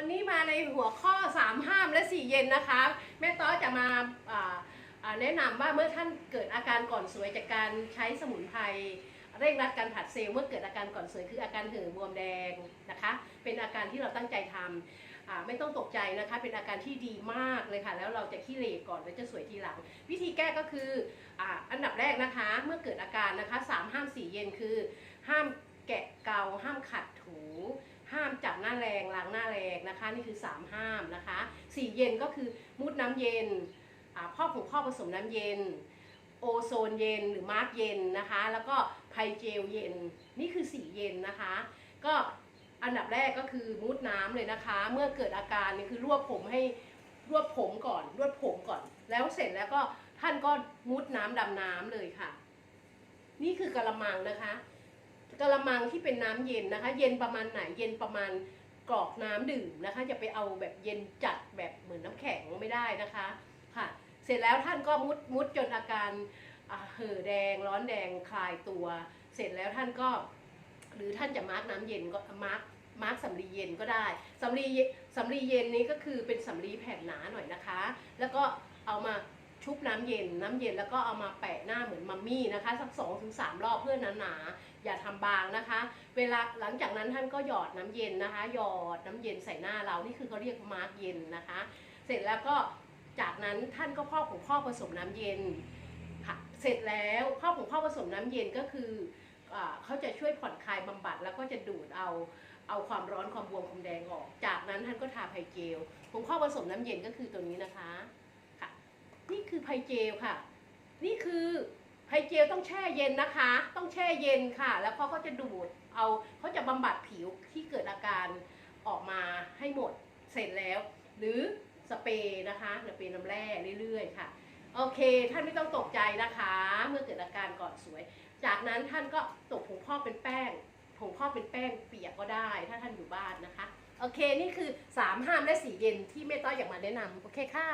วันนี้มาในหัวข้อ 3 ห้ามและ 4 เย็นนะคะ แม่ต้อจะมาแนะนำว่าเมื่อท่านเกิดอาการก่อนสวยจากการใช้สมุนไพรเร่งรัดการผัดเซลล์เมื่อเกิดอาการก่อนสวยคืออาการเหือบวมแดงนะคะ เป็นอาการที่เราตั้งใจทำอ่าไม่ต้องตกใจนะคะ เป็นอาการที่ดีมากเลยค่ะ แล้วเราจะขี้เหร่ก่อนแล้วจะสวยทีหลัง วิธีแก้ก็คือออันดับแรกนะคะ เมื่อเกิดอาการนะคะสามห้ามสี่เย็นคือ ห้ามแกะเกาห้ามขัดถู ห้ามจับหน้าแรงล้างหน้า นะคะนี่คือ 3 ห้ามนะคะ4เย็นก็คือมุดน้ำเย็นอ่าพ่อผงพ่อผสมน้ำเย็น โอโซนเย็นหรือมาร์กเย็นนะคะ แล้วก็ไพเจลเย็นนี่คือ4เย็นนะคะ ก็อันดับแรกก็คือมุดน้ำเลยนะคะ เมื่อเกิดอาการนี่คือรวบผมให้รวบผมก่อนรวบผมก่อน แล้วเสร็จแล้วก็ท่านก็มุดน้ำดำน้ำเลยค่ะ นี่คือกระมังนะคะกระมังที่เป็นน้ำเย็นนะคะ เย็นประมาณไหนเย็นประมาณ กรอกน้ำดื่มนะคะจะไปเอาแบบเย็นจัดแบบเหมือนน้ำแข็งไม่ได้นะคะค่ะ เสร็จแล้วท่านก็มุดมุดจนอาการเห่อแดงร้อนแดงคลายตัว เสร็จแล้วท่านก็ หรือท่านจะมาร์กน้ำเย็นก็มาร์กมาร์กสำลีเย็นก็ได้สำลีสำลีเย็นนี้ก็คือเป็นสำลีแผ่นหนาหน่อยนะคะ แล้วก็เอามา ชุบน้ำเย็น น้ำเย็นแล้วก็เอามาแปะหน้าเหมือนมัมมี่นะคะ สักสองถึงสามรอบเพื่อหนาๆอย่าทำบางนะคะ เวลาหลังจากนั้นท่านก็หยอดน้ำเย็นนะคะ หยอดน้ำเย็นใส่หน้าเรานี่คือเขาเรียกมาร์กเย็นนะคะ เสร็จแล้วก็จากนั้นท่านก็พอกผงพอผสมน้ำเย็นค่ะเสร็จแล้วพอกผงพอผสมน้ำเย็นก็คืออเขาจะช่วยผ่อนคลายบำบัดแล้วก็จะดูดเอาเอาความร้อนความบวมความแดงออก จากนั้นท่านก็ทาไพเจลผงพอผสมน้ำเย็นก็คือตัวนี้นะคะ คือไพเจลค่ะ นี่คือไพเจลต้องแช่เย็นนะคะ ต้องแช่เย็นค่ะ แล้วเขาก็จะดูดเอาเขาจะบำบัดผิวที่เกิดอาการออกมาให้หมดเสร็จแล้ว หรือสเปรย์นะคะสเปรย์น้ำแร่เรื่อยๆ ค่ะ โอเค ท่านไม่ต้องตกใจนะคะ เมื่อเกิดอาการก่อนสวย จากนั้นท่านก็ตกผงพอกเป็นแป้งผงพอกเป็นแป้งเปียกก็ได้ ถ้าท่านอยู่บ้านนะคะ โอเค นี่คือ 3 ห้ามและสีเย็นที่แม่ต้อยอยากมาแนะนำโอเคค่ะ